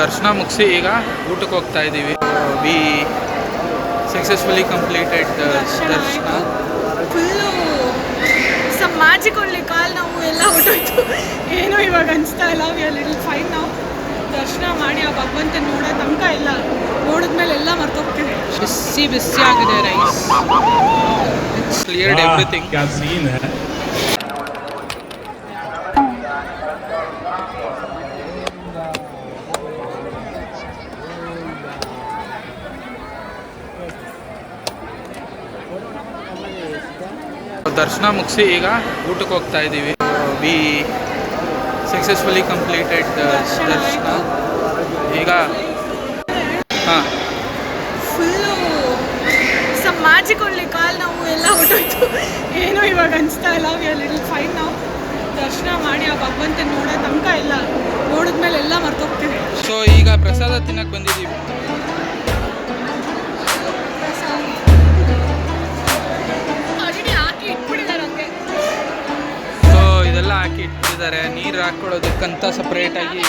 ದರ್ಶನ ಮುಗಿಸಿ ಈಗ ಊಟಕ್ಕೆ ಹೋಗ್ತಾ ಇದ್ದೀವಿ. We successfully completed darshan full some magic ಒಳ್ಳೆ ಕಾಲ್ ನಾವು ಎಲ್ಲ ಹೊಟ್ಟೋಯ್ತು ಏನೋ ಇವಾಗ ಅನಿಸ್ತಾ ಇಲ್ಲ. ವಿ ಆರ್ ಲಿಟಲ್ ಫೈನ್ ನಾವು ದರ್ಶನ ಮಾಡಿ ಆ ಭಗವಂತ ನೋಡೋ ತನಕ ಇಲ್ಲ ನೋಡಿದ್ಮೇಲೆ ಎಲ್ಲ ಮರ್ತೋಗ್ತೀವಿ. ಬಿಸಿ ಬಿಸಿ ಆಗಿದೆ ರೈಸ್ ಕ್ಲಿಯರ್ಡ್ ಎವ್ರಿಥಿಂಗ್ ದರ್ಶನ ಮುಗಿಸಿ ಈಗ ಊಟಕ್ಕೆ ಹೋಗ್ತಾ ಇದ್ದೀವಿ. ವಿ ಸಕ್ಸಸ್ಫುಲಿ ಕಂಪ್ಲೀಟೆಡ್ ದರ್ಶನ. ಈಗ ಹಾಂ. ಫುಲ್ಲು ಸಮ್ ಮ್ಯಾಜಿಕ್ ಒಳ್ಳೆ ಕಾಲ್ ನಾವು ಎಲ್ಲ ಹೊಟ್ಟೋಯ್ತು ಏನೋ ಇವಾಗ ಅನಿಸ್ತಾ ಇಲ್ಲ. ವಿ ಆರ್ ಲಿಟಲ್ ಫೈನ್ ನಾವು ದರ್ಶನ ಮಾಡಿ ಆ ಭಗವಂತನ ನೋಡೋ ತನಕ ಇಲ್ಲ ನೋಡಿದ್ಮೇಲೆ ಎಲ್ಲ ಮರ್ತೋಗ್ತೀವಿ. ಸೊ ಈಗ ಪ್ರಸಾದ ತಿನ್ನಕ್ಕೆ ಬಂದಿದ್ದೀವಿ. ಇಟ್ಟಿದ್ದಾರೆ ನೀರು ಹಾಕ್ಕೊಳ್ಳೋದಕ್ಕಂತ ಸಪ್ರೇಟಾಗಿ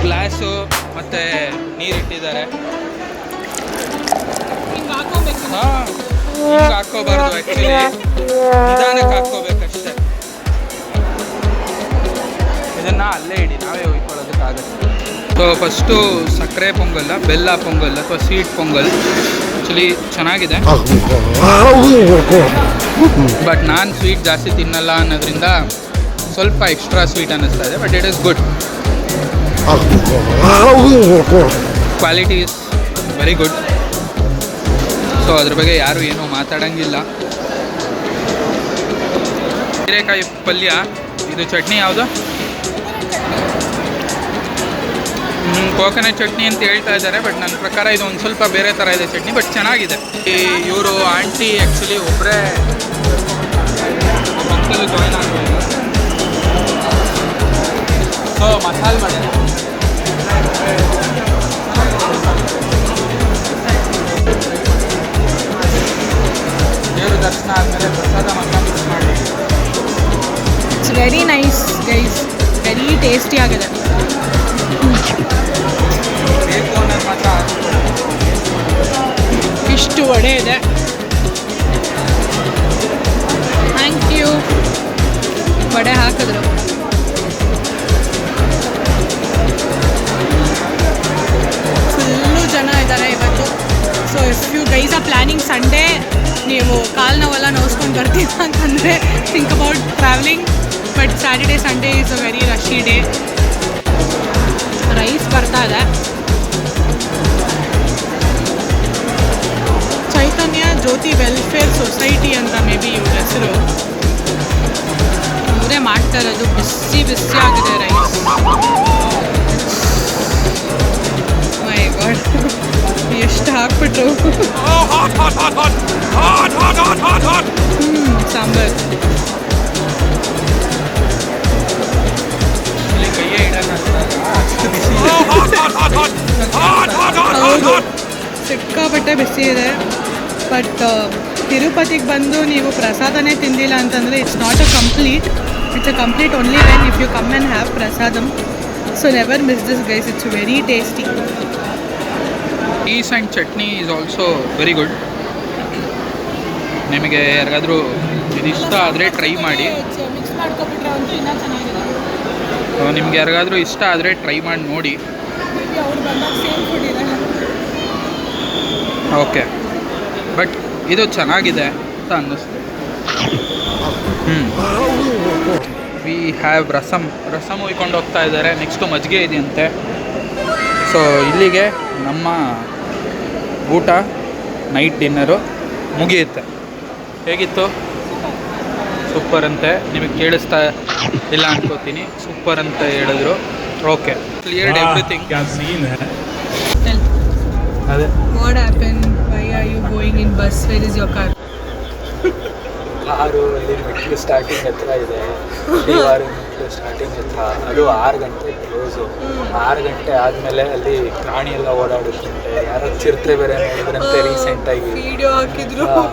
ಗ್ಲಾಸು ಮತ್ತು ನೀರಿಟ್ಟಿದ್ದಾರೆ ಹಾಂ ಹಾಕ್ಕೋಬಾರ್ದು ಆ್ಯಕ್ಚುಲಿ ನಿಧಾನಕ್ಕೆ ಹಾಕ್ಕೋಬೇಕಷ್ಟೆ ಇದನ್ನು ಅಲ್ಲೇ ಇಡಿ ನಾವೇ ಉಯ್ಕೊಳ್ಳೋದಕ್ಕಾಗತ್ತೆ ಸೊ ಫಸ್ಟು ಸಕ್ಕರೆ ಪೊಂಗಲ್ ಬೆಲ್ಲ ಪೊಂಗಲ್ ಅಥವಾ ಸ್ವೀಟ್ ಪೊಂಗಲ್ ಆ್ಯಕ್ಚುಲಿ ಚೆನ್ನಾಗಿದೆ ಬಟ್ ನಾನು ಸ್ವೀಟ್ ಜಾಸ್ತಿ ತಿನ್ನಲ್ಲ ಅನ್ನೋದ್ರಿಂದ ಸ್ವಲ್ಪ ಎಕ್ಸ್ಟ್ರಾ ಸ್ವೀಟ್ ಅನ್ನಿಸ್ತಾ ಇದೆ but it is good quality is very good so ಅದ್ರ ಬಗ್ಗೆ ಯಾರು ಏನೂ ಮಾತಾಡಂಗಿಲ್ಲ. ಹೀರೆಕಾಯಿ ಪಲ್ಯ, ಇದು ಚಟ್ನಿ ಯಾವುದು? ಕೋಕೋನಟ್ ಚಟ್ನಿ ಅಂತ ಹೇಳ್ತಾ ಇದ್ದಾರೆ ಬಟ್ ನನ್ನ ಪ್ರಕಾರ ಇದು ಒಂದು ಸ್ವಲ್ಪ ಬೇರೆ ಥರ ಇದೆ ಚಟ್ನಿ ಬಟ್ ಚೆನ್ನಾಗಿದೆ. ಈ ಇವರು ಆಂಟಿ ಆ್ಯಕ್ಚುಲಿ ಒಬ್ಬರೇ ಜಾಯ್ನ್ ಆಗಬೇಕು ಸೊ ಮಸಾಲೆ ಮಾಡಿದೆ ದೇವ್ರ ದರ್ಶನ ಆದಮೇಲೆ ಪ್ರಸಾದ ಮಾತ್ರ ಮಿಕ್ಸ್ ಮಾಡಿ. It's very nice guys very tasty ಆಗಿದೆ. ಬೇಕು ಅನ್ನೋದು ಮಾತ್ರ ಇಷ್ಟು ವಡೆ ಇದೆ. ಪ್ಲ್ಯಾನಿಂಗ್ ಸಂಡೇ ನೀವು ಕಾಲು ನೋವೆಲ್ಲ ನೋಡ್ಸ್ಕೊಂಡು ಬರ್ತೀರಾ ಅಂತಂದರೆ think about travelling but Saturday Sunday is a very rushy day rice ಬರ್ತಾ ಇದೆ. ಚೈತನ್ಯ ಜ್ಯೋತಿ ವೆಲ್ಫೇರ್ ಸೊಸೈಟಿ ಅಂತ ಮೇ ಬಿ ಇವ್ರ ಹೆಸರು. ಅವರೇ ಮಾಡ್ತಾ ಇರೋದು. ಬಿಸಿ ಬಿಸಿ ಆಗಿದೆ ರೈಸ್ ಹಾಕ್ಬಿಟ್ರು ಹ್ಞೂ ಸಾಂಬಾರ್ ಇಲ್ಲಿ ಕೈಯೇ ಇಡೋಣ ಅಷ್ಟು ಬಿಸಿ ಇದೆ. ಹೌದು ಸಿಕ್ಕಾಪಟ್ಟೆ ಬಿಸಿ ಇದೆ ಬಟ್ ತಿರುಪತಿಗೆ ಬಂದು ನೀವು ಪ್ರಸಾದನೇ ತಿಂದಿಲ್ಲ ಅಂತಂದರೆ it's not a complete it's a complete only when if you come and have prasadam so never miss this guys it's very tasty teas and chutney is also very good ನಿಮಗೆ ಯಾರಿಗಾದರೂ ಇಷ್ಟ ಆದರೆ ಟ್ರೈ ಮಾಡಿ. ನಿಮ್ಗೆ ಯಾರಿಗಾದರೂ ಇಷ್ಟ ಆದರೆ try ಮಾಡಿ ನೋಡಿ. ಓಕೆ ಬಟ್ ಇದು ಚೆನ್ನಾಗಿದೆ ಅಂತ ಅನ್ನಿಸ್ತು. ಹ್ಞೂ ವಿ ಹ್ಯಾವ್ ರಸಮ್ ರಸಮ್ ಉಯ್ಕೊಂಡು ಹೋಗ್ತಾ ಇದ್ದಾರೆ. ನೆಕ್ಸ್ಟು ಮಜ್ಜಿಗೆ ಇದೆಯಂತೆ. ಸೊ ಇಲ್ಲಿಗೆ ನಮ್ಮ ಊಟ ನೈಟ್ ಡಿನ್ನರು ಮುಗಿಯುತ್ತೆ. ಹೇಗಿತ್ತು? ಸೂಪರ್ ಅಂತೆ. ನಿಮಗೆ ಕೇಳಿಸ್ತಾ ಇಲ್ಲ ಅನ್ಕೋತೀನಿ. ಸೂಪರ್ ಅಂತ ಹೇಳಿದ್ರು. ಓಕೆ ಕ್ಲಿಯರ್ಡ್ ಎವ್ರಿಥಿಂಗ್ ಅದೇ. What happen why are you going in bus where is your car car ಅಲ್ಲಿ ಮೆಟ್ಲು ಸ್ಟಾರ್ಟಿಂಗ್ ಹತ್ರ ಇದೆ. ಆರು ಮೆಟ್ಲು ಸ್ಟಾರ್ಟಿಂಗ್ ಹತ್ರ ಅದು ಆರು ಗಂಟೆ ಕ್ಲೋಸು ಆರು ಗಂಟೆ ಆದಮೇಲೆ ಅಲ್ಲಿ ಪ್ರಾಣಿ ಎಲ್ಲ ಓಡಾಡುತ್ತಂತೆ. ಯಾರೋ ಚಿರತೆ ಬೇರೆ ನೋಡಿದ್ರಂತೆ ರೀಸೆಂಟಾಗಿ ವಿಡಿಯೋ ಹಾಕಿದ್ರು.